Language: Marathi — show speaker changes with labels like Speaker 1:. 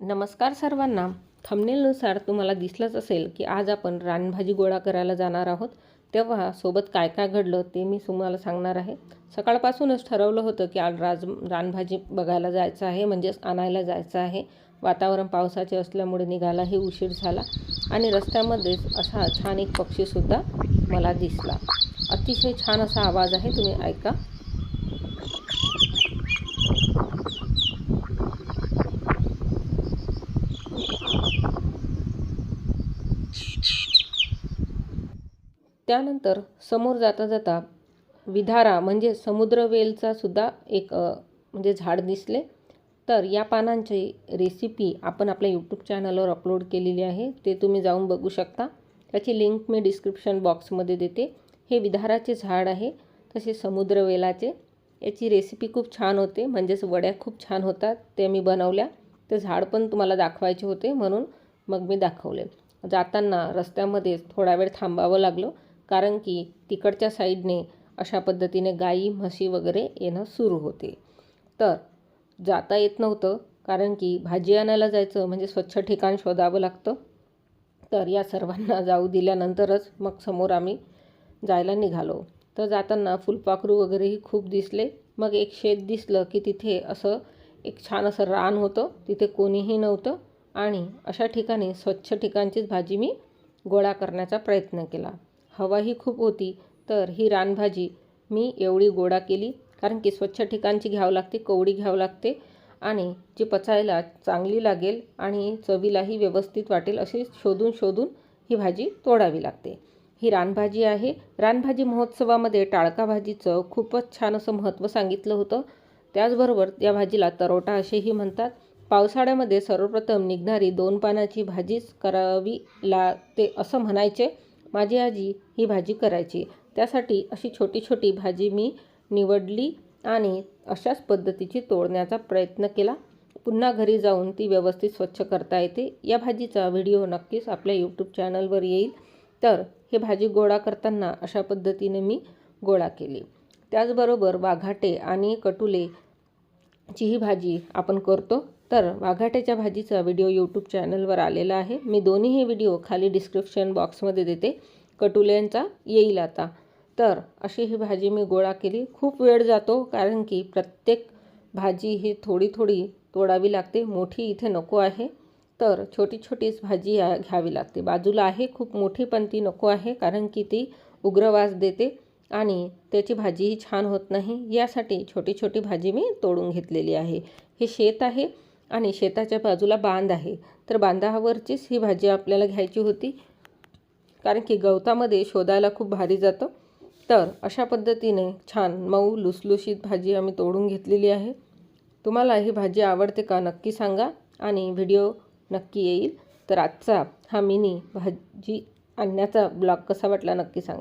Speaker 1: नमस्कार सर्वांना. थंबनेलनुसार तुम्हाला दिसलंच असेल की आज आपण रानभाजी गोळा करायला जाणार आहोत. तेव्हा सोबत काय काय घडलं ते मी तुम्हाला सांगणार आहे. सकाळपासूनच ठरवलं होतं की आज राज रानभाजी बघायला जायचं आहे म्हणजेच आणायला जायचं आहे. वातावरण पावसाचे असल्यामुळे निघायलाही उशीर झाला आणि रस्त्यामध्येच असा छान एक पक्षीसुद्धा मला दिसला. अतिशय छान असा आवाज आहे तुम्ही ऐका. त्यानंतर समोर जाता जाता विधारा म्हणजे समुद्रवेलचा सुद्धा एक म्हणजे झाड दिसले. तर या पानांची रेसिपी आपण आपल्या यूट्यूब चॅनलवर अपलोड केलेली आहे. ते तुम्ही जाऊन बघू शकता. त्याची लिंक मी डिस्क्रिप्शन बॉक्समध्ये देते. हे विधाराचे झाड आहे तसे समुद्रवेलाचे. याची रेसिपी खूप छान होते म्हणजेच वड्या खूप छान होतात. ते मी बनवल्या. ते झाड पण तुम्हाला दाखवायचे होते म्हणून मग मी दाखवले. जाताना रस्त्यामध्ये थोडा वेळ थांबावं लागलं. कारण की तिकडच्या साईडने अशा पद्धतीने गाई म्हशी वगैरे येणं सुरू होते. तर जाता येत नव्हतं कारण की भाजी आणायला जायचं म्हणजे स्वच्छ ठिकाण शोधावं लागतं. तर या सर्वांना जाऊ दिल्यानंतरच मग समोर आम्ही जायला निघालो. तर जाताना फुलपाखरू वगैरेही खूप दिसले. मग एक शेत दिसलं की तिथे असं एक छान असं रान होतं. तिथे कोणीही नव्हतं आणि अशा ठिकाणी स्वच्छ ठिकाणचीच भाजी मी गोळा करण्याचा प्रयत्न केला. हवाही खूप होती. तर ही रानभाजी मी एवढी गोळा केली कारण की स्वच्छ ठिकाणची घ्यावं लागते कोवडी घ्यावं लागते आणि जी पचायला चांगली लागेल आणि चवीलाही व्यवस्थित वाटेल अशी शोधून शोधून ही भाजी तोडावी लागते. ही रानभाजी आहे. रानभाजी महोत्सवामध्ये टाळका भाजीचं खूपच छान असं महत्त्व सांगितलं होतं. त्याचबरोबर या भाजीला तरोटा असेही म्हणतात. पावसाळ्यामध्ये सर्वप्रथम निघणारी दोन पानाची भाजीच करावी लागते असं म्हणायचे. माझी आजी ही भाजी करायची. त्यासाठी अशी छोटी छोटी भाजी मी निवडली आणि अशाच पद्धतीची तोडण्याचा प्रयत्न केला. पुन्हा घरी जाऊन ती व्यवस्थित स्वच्छ करता येते. या भाजीचा व्हिडिओ नक्कीच आपल्या यूट्यूब चॅनलवर येईल. तर हे भाजी गोळा करताना अशा पद्धतीने मी गोळा केली. त्याचबरोबर वाघाटे आणि कटुले ची ही भाजी आपण करतो. तर वाघाट्याच्या भाजीचा व्हिडिओ यूट्यूब चॅनलवर आलेला आहे. मी दोन्हीही व्हिडिओ खाली डिस्क्रिप्शन बॉक्समध्ये देते. कटुल्यांचा येईल आता. तर अशी ही भाजी मी गोळा केली. खूप वेळ जातो कारण की प्रत्येक भाजी ही थोडी थोडी तोडावी लागते. मोठी इथे नको आहे. तर छोटी छोटीच भाजी या घ्यावी लागते. बाजूला आहे खूप मोठी पण ती नको आहे कारण की ती उग्रवास देते आणि त्याची भाजीही छान होत नाही. यासाठी छोटी छोटी भाजी मी तोडून घेतलेली आहे. हे शेत आहे. आणि शेताच्या बाजूला बांध आहे. तर बांधावरचीच ही भाजी आपल्याला घ्यायची होती. कारण की गवतामध्ये शोधायला खूप भारी जातं. तर अशा पद्धतीने छान मऊ लुसलुशीत भाजी आम्ही तोडून घेतलेली आहे. तुम्हाला ही भाजी आवडते का नक्की सांगा आणि व्हिडिओ नक्की येईल. तर आजचा हा मिनी भाजी आणण्याचा ब्लॉग कसा वाटला नक्की सांगा.